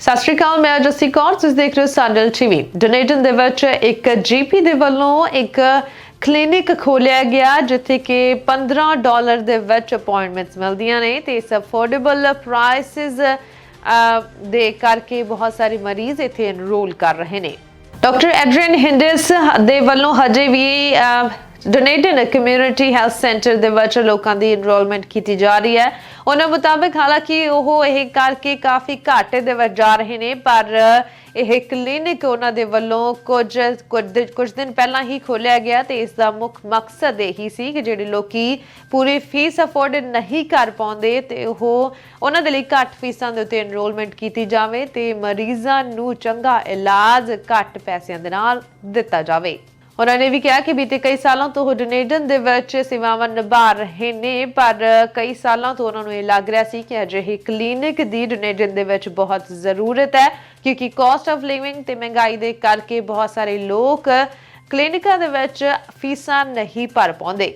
ਸਤਿ ਸ਼੍ਰੀ ਅਕਾਲ, ਮੈਂ ਜਸੀ ਕੌਰ, ਤੁਸੀਂ ਦੇਖ ਰਹੇ ਹੋ ਸਾਡਲ ਟੀਵੀ ਡੋਨੇਟਨ ਦੇ ਵਿੱਚ ਇੱਕ ਜੀਪੀ ਦੇ ਵੱਲੋਂ ਇੱਕ ਕਲੀਨਿਕ ਖੋਲਿਆ ਗਿਆ, ਜਿੱਥੇ ਕਿ 15 ਡਾਲਰ ਦੇ ਵਿੱਚ ਅਪਾਇੰਟਮੈਂਟਸ ਮਿਲਦੀਆਂ ਨੇ ਤੇ ਇਸ ਅਫੋਰਡੇਬਲ ਪ੍ਰਾਈਸਿਸ ਦੇ ਕਰਕੇ ਬਹੁਤ ਸਾਰੇ ਮਰੀਜ਼ ਇੱਥੇ ਐਨਰੋਲ ਕਰ ਰਹੇ ਨੇ। ਡਾਕਟਰ ਐਡਰੀਨ ਹਿੰਡਸ ਦੇ ਵੱਲੋਂ ਹਜੇ ਵੀ ਡੋਨੇਟਡ ਕਮਿਊਨਿਟੀ ਹੈਲਥ ਸੈਂਟਰ ਦੇ ਵਿੱਚ ਲੋਕਾਂ ਦੀ ਐਨਰੋਲਮੈਂਟ ਕੀਤੀ ਜਾ ਰਹੀ ਹੈ। ਉਹਨਾਂ ਮੁਤਾਬਕ ਹਾਲਾਂਕਿ ਉਹ ਇਹ ਕਰਕੇ ਕਾਫੀ ਘਾਟੇ ਦੇ ਵਿੱਚ ਜਾ ਰਹੇ ਨੇ, ਪਰ ਇਹ ਕਲੀਨਿਕ ਉਹਨਾਂ ਦੇ ਵੱਲੋਂ ਕੁਝ ਕੁਝ ਦਿਨ ਪਹਿਲਾਂ ਹੀ ਖੋਲਿਆ ਗਿਆ ਤੇ ਇਸ ਦਾ ਮੁੱਖ ਮਕਸਦ ਇਹੀ ਸੀ ਕਿ ਜਿਹੜੇ ਲੋਕੀ ਪੂਰੀ ਫੀਸ ਅਫੋਰਡ ਨਹੀਂ ਕਰ ਪਾਉਂਦੇ ਤੇ ਉਹ ਉਹਨਾਂ ਦੇ ਲਈ ਘੱਟ ਫੀਸਾਂ ਦੇ ਉੱਤੇ ਐਨਰੋਲਮੈਂਟ ਕੀਤੀ ਜਾਵੇ ਤੇ ਮਰੀਜ਼ਾਂ ਨੂੰ ਚੰਗਾ ਇਲਾਜ ਘੱਟ ਪੈਸਿਆਂ ਦੇ ਨਾਲ ਦਿੱਤਾ ਜਾਵੇ। ਉਹਨਾਂ ਨੇ ਵੀ ਕਿਹਾ ਕਿ ਬੀਤੇ ਕਈ ਸਾਲਾਂ ਤੋਂ ਉਹ ਡੋਨੇਡਨ ਦੇ ਵਿੱਚ ਸੇਵਾਵਾਂ ਨਿਭਾ ਰਹੇ ਨੇ, ਪਰ ਕਈ ਸਾਲਾਂ ਤੋਂ ਉਹਨਾਂ ਨੂੰ ਇਹ ਲੱਗ ਰਿਹਾ ਸੀ ਕਿ ਅਜਿਹੇ ਕਲੀਨਿਕ ਦੀ ਡੋਨੇਡਨ ਦੇ ਵਿੱਚ ਬਹੁਤ ਜ਼ਰੂਰਤ ਹੈ, ਕਿਉਂਕਿ ਕਾਸਟ ਆਫ ਲਿਵਿੰਗ ਤੇ ਮਹਿੰਗਾਈ ਦੇ ਕਰਕੇ ਬਹੁਤ ਸਾਰੇ ਲੋਕ ਕਲੀਨਿਕਾਂ ਦੇ ਵਿੱਚ ਫੀਸਾਂ ਨਹੀਂ ਭਰ ਪਾਉਂਦੇ।